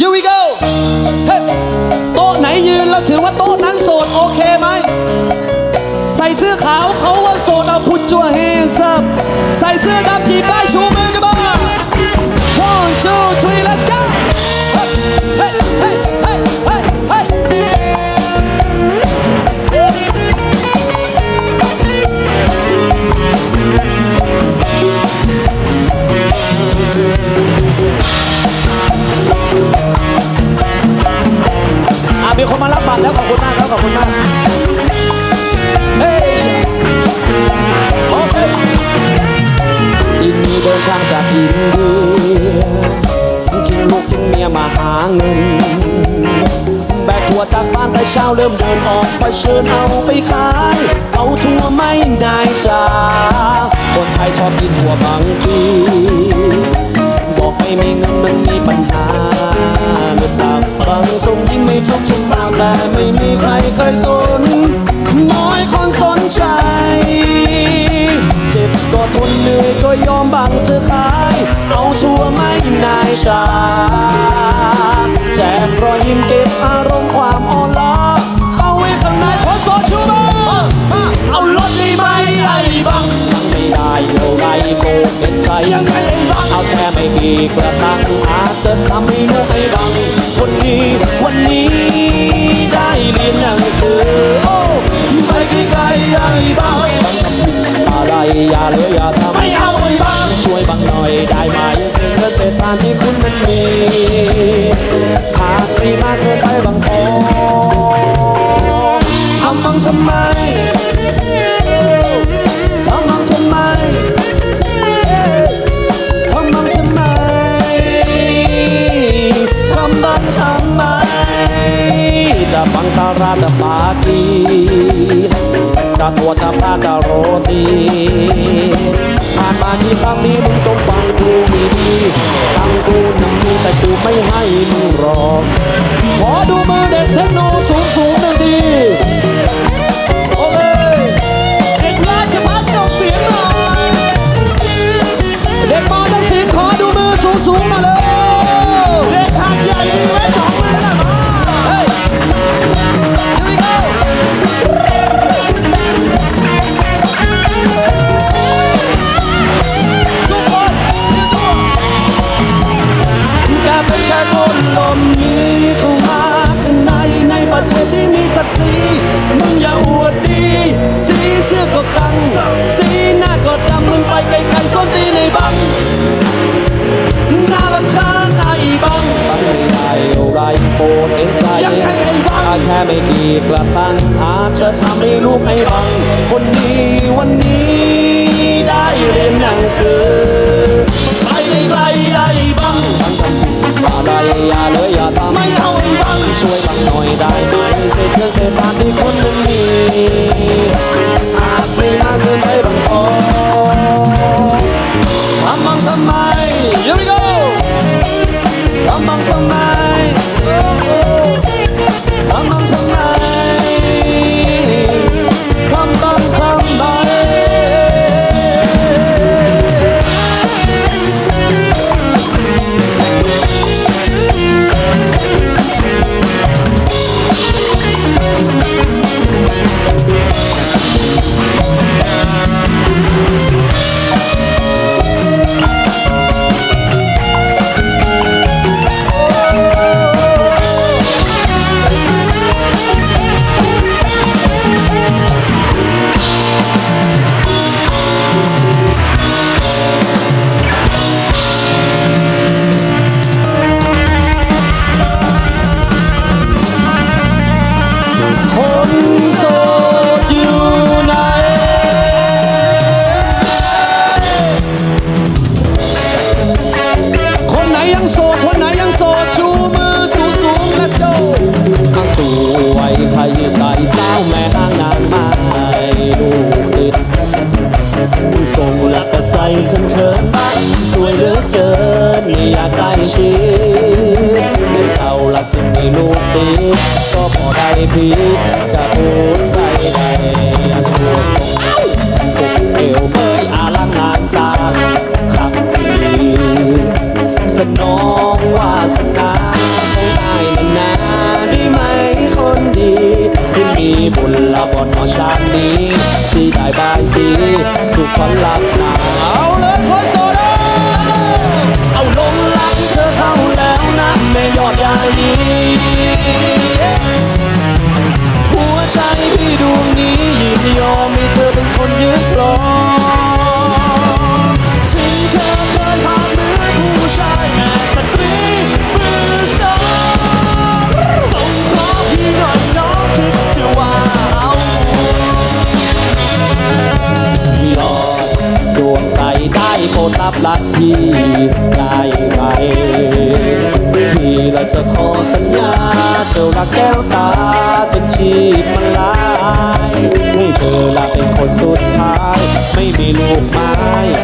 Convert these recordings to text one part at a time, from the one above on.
Here we go เฮ้โต๊ะไหนยืนแล้วถือว่าโต๊ะนั้นโสดโอเคไหม ใส่เสื้อขาวเขาว่าโสดเอาพุทจัวเฮซับใส่เสื้อดำจีบได้ชูมือกันมาง มีคนมารับบัตรแล้วขอบคุณมากครับขอบคุณมากเฮ้ยโอเคอินดีเดินทางจากอินเดียทิ้งลูกทิ้งเมียมาหาเงิน แบกถั่วจากบ้านแต่เช้าเริ่มเดินออกไปเชิญเอาไปขาย เอาถั่วไม่ได้จ้าคนไทยชอบกินถั่วบางที อกไม่มีเงินมันมีปัญหาหรือเปล่าบางสมยิ่งไม่ทุกชิ้นเปล่าแต่ไม่มีใครเคยสน น้อยคนสนใจ เจ็บก็ทนเหนื่อยก็ยอมบังจะขาย เอาชัวร์ไม่นายชา แจกรอยยิ้มเก็บอารมณ์ความอ่อนล้าเอาไว้ข้างในขอโซชูมาเอารถดีไหมไอ้บัง ได้เท่าไรโกเป็นใครยังไงไอ้บังเอาแค่ไม่กี่กระทังอาจจะทำให้ลูกไอ้บังคนนี้วันนี้ได้เรียนหนังสือ ผ่านมาที่ครั้งนี้มึงจงฟังกูดีดีๆตั้งกูนั้นมีแต่กูไม่ให้มึงรอ ขอดูมือเด็กเทคโนสูงสูงๆหนึ่งดี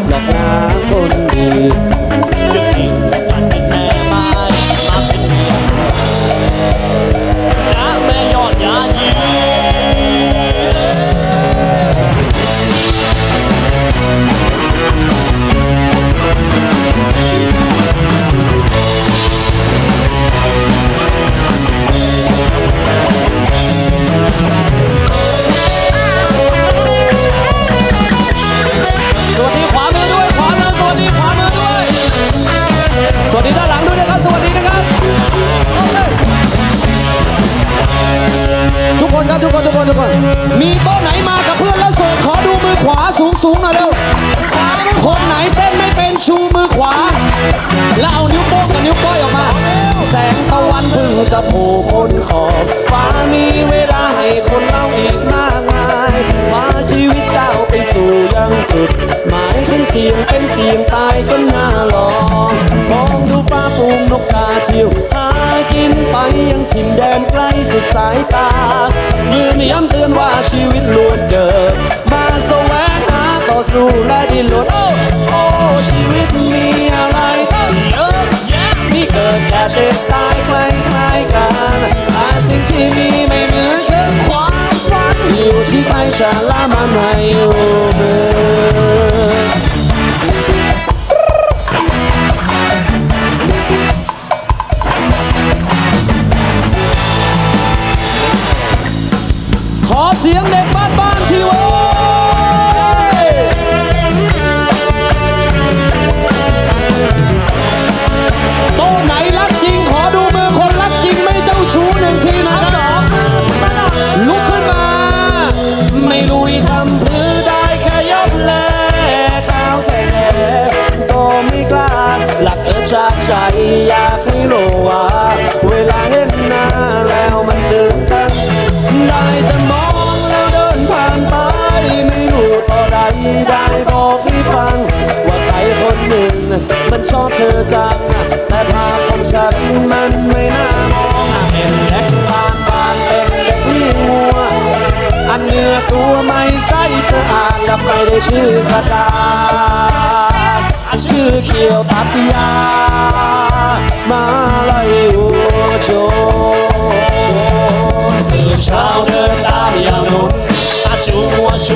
หนักหา จิวหากินไปยังถิ่นแดนไกลสุดสายตา ยืนย้ำเตือนว่าชีวิตล้วนเจอมาแสวงหาต่อสู้และดิ้นรนโอ้โอ้ชีวิตมีอะไรตั้งเยอะแยะมีเกิดแก่เจ็บตายคล้ายคล้ายกันอาจสิ่งที่มีไม่เหมือนคือความฝันอยู่ที่ใครชาลามันให้อยู่เอ siguiente. บเธอจังแต่ภาพของฉันมันไม่น่ามองเห็นเด็กบานบานเป็นเด็กวิ่งมัว อันเนื้อตัวไม่ใสสะอาดและไม่ได้ชื่อกระดาษอันชื่อเขียวตัดยา มาลายหัวโจตื่นเช้าเดินตามยาวนุ่นตาจูมัวชู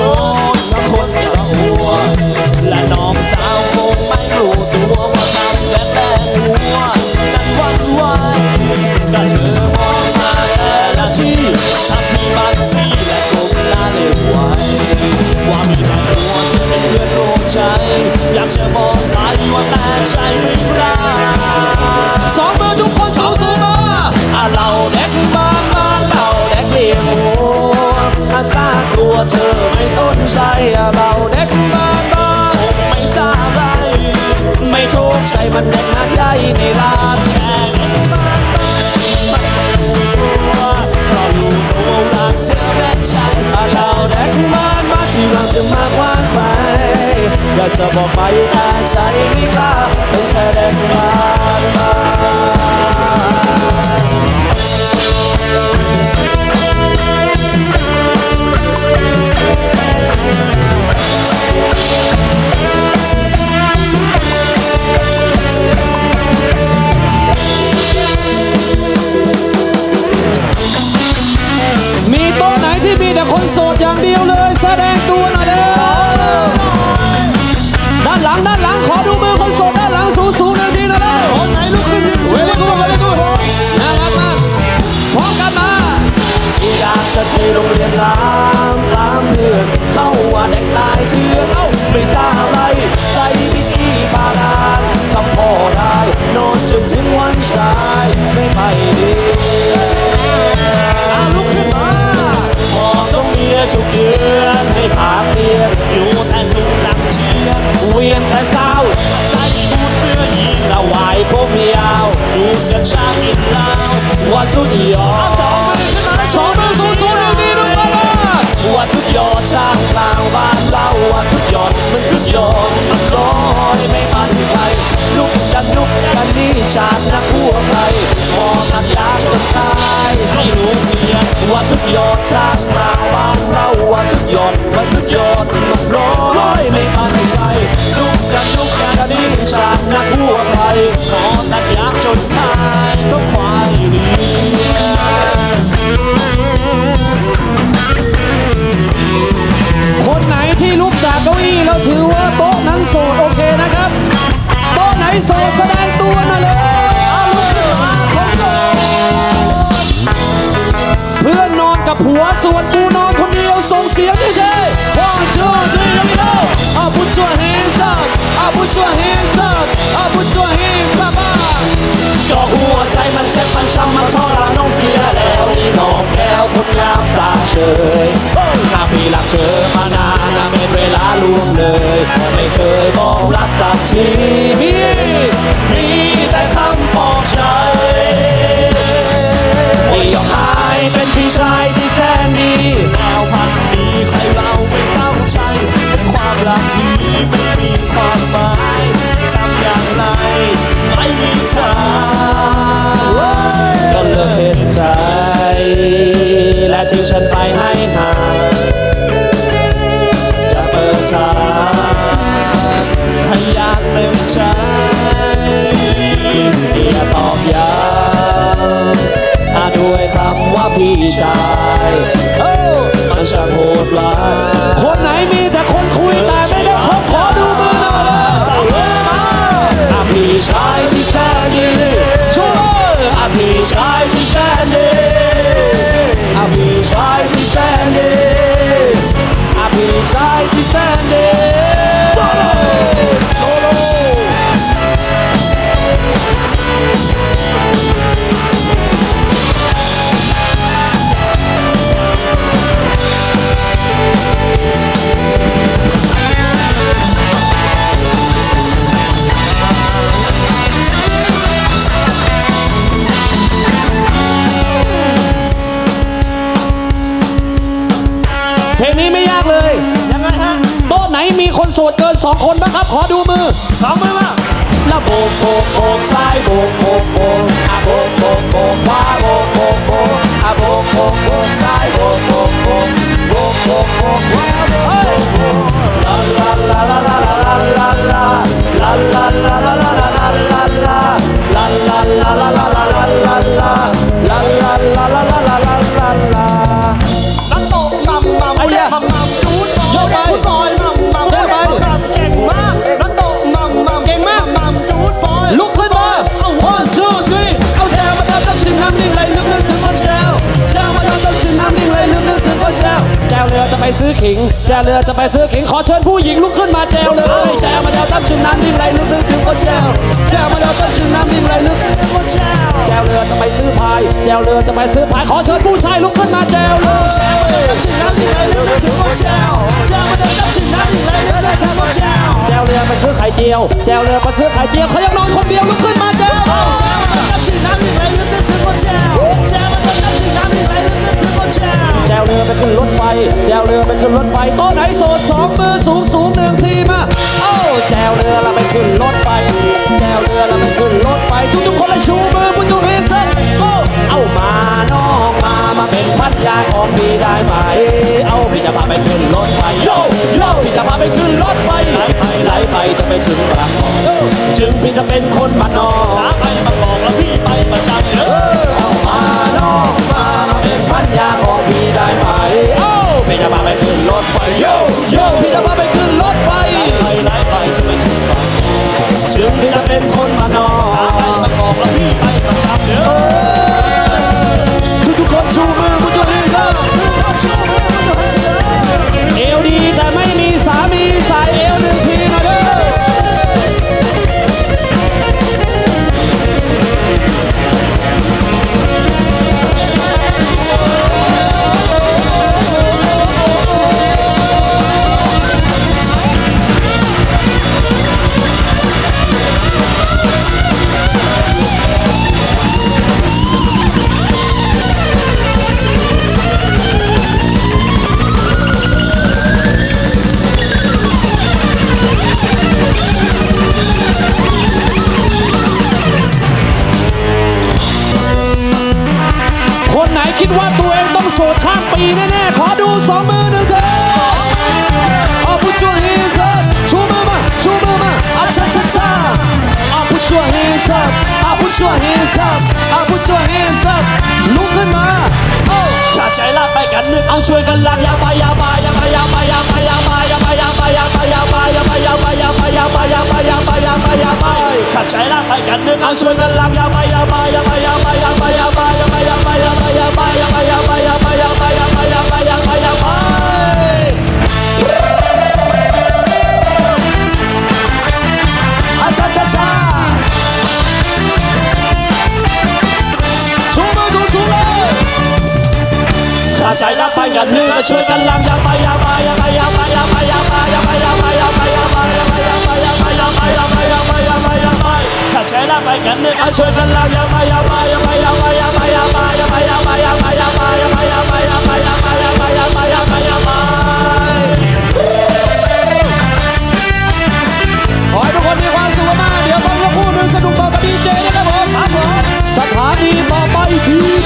ใช่เราเด็กบ้านบ้าผมไม่ทราบไรไม่โชคใช่มันเด็กหาใจในร้านแค่เด็กบ้านบ้าฉันไม่กลัวเพราะรู้ตัวรักเธอแม่ใช่เราเด็กบ้านบ้าที่รักจะมาว่างไปอยากจะบอกไปอาใจไม่กล้าเป็นแค่เด็กบ้านบ้า ดีอลุกขึ้นมาหอมส่งเมียชุกเยือนให้ผาเปียนอยู่แต่สุขนักเชียร์เวียนแต่เศร้าใส่บูทเสื้อละวายผยาวดูกัช่างอินเล่าว่าสุดยอดวดีดสุดยอดช่างบ้านเล่าว่าสุดยอดมันสุดยอดมันร้อยไม่มันใร นุกสนุกดันนี่ชาตินักพวกไทยพอกันล้าง กับผัวส่วนกูนอนคนเดียวส่งเสียงดีเจ one two three let me go อะ put your hands up อะ put your hands up อะ put your hands up จอกหัวใจมันเช็บมันช้ำมันทรมานเสียแล้วนี่นองแล้วคนงามสาเฉยถ้าปีหลักเธอมานานาเป็นเวลาล่วงเลย ไม่เคยบอกรักสักทีมีแต่คำปออช้จ ไม่ยอมหายเป็นพี่ชายที่แสนดีแนวพัน ดเกินสองคนบ้างครับ ขอดูมือสองมือมาระโบกโบกโบกซ้ายโบกโบกโบกอะโบกโบกโบกขวาโบกโบกโบกอะโบกโบกโบกซ้ายโบกโบกโบกโบกโบกโบกขวาโบกโบกลาลาลาลาลาลาลาลาลาลาลาลาลาลาลา เรือจะไปซื้อขิงขอเชิญผู้หญิงลุกขึ้นมาแจวเลยแจวมาทำน้ำจิ้มน้ำนิ่งเลยลึกนึกถึงคนแจวแจวมาทำน้ำจิ้มน้ำนิ่งเลยลึกนึกถึงคนแจวแจวเรือจะไปซื้อพายแจวเรือจะไปซื้อพายขอเชิญผู้ชายลุกขึ้นมาแจวเลยแจวมาทำน้ำจิ้มน้ำนิ่งเลยลึกนึกถึงคนแจวแจวมาทำน้ำจิ้มน้ำนิ่งเลยลึกนึกถึงคนแจวแจวเรือไปซื้อไข่เจียวแจวเรือไปซื้อไข่เจียวเขายังนอนคนเดียวลุกขึ้นมาแจวแชร์มาตั้งชื่อน้ำยังไงลึกนึกถึงคนแชร์แชร์มาตั้งชื่อน้ำยังไงลึกนึกถึงคนแชร์ แจวเรือไปขึ้นรถไฟ แจวเรือไปขึ้นรถไฟ โต๊ะไหนโสดสองมือสูงสูงหนึ่งทีมาเอ้าแจวเรือเราไปขึ้นรถไฟ แจวเรือเราไปขึ้นรถไฟ ทุกทุกๆคนเลยชูมือพุทธวีเซ็ตโก้เอามาน้องมา มาเป็นพันยาของพี่ได้ไหม เอาพี่จะพาไปขึ้นรถไฟโยโย่พี่จะพาไปขึ้นรถไฟไหลไปไหลไปจะไปถึงบางกอกถึงพี่จะเป็นคนบ้านนอกไปมาบอกแล้วพี่ไปประจำ นรถไฟโยโย่พี่ตะ ดข้ามปีแน่ๆขอดูสองมือหนึ่งเถอะเอาผู้ช่วยฮีเซอร์ชูมือมาชูมือมาอาชาชาชาเอาผู้ช่วยฮีเซอร์เอาผู้ช่วยฮีเซอร์เอาผู้ช่วยฮีเซอร์ลุกขึ้นมาโอ้ถ้าใจลากไปกันนึกเอาช่วยกันลากยาไปยาไปยาไปยาไปยาไปยาไปยาไปยาไปยาไปยาไปยาไปยาไปยาไปยาไปยาไปยาไปยาไปยาไปถ้าใจลากไปกันนึกเอาช่วยกันลากยาไป ไปกันเนี่ยช่วยกันเราอย่าไปอย่าไปอย่าไปอย่าไปอย่าไปอย่าไปอย่าไปอย่าไปอย่าไปอย่าไปอย่าไปอย่าไปอย่าไปอย่าไปอย่าไปอย่าไปอย่าไปอย่าไปขอให้ทุกคนมีความสุขมากเดี๋ยวฟังว่าคู่หนึ่งสนุกต่อกับดีเจนะครับผมสถานีต่อไปที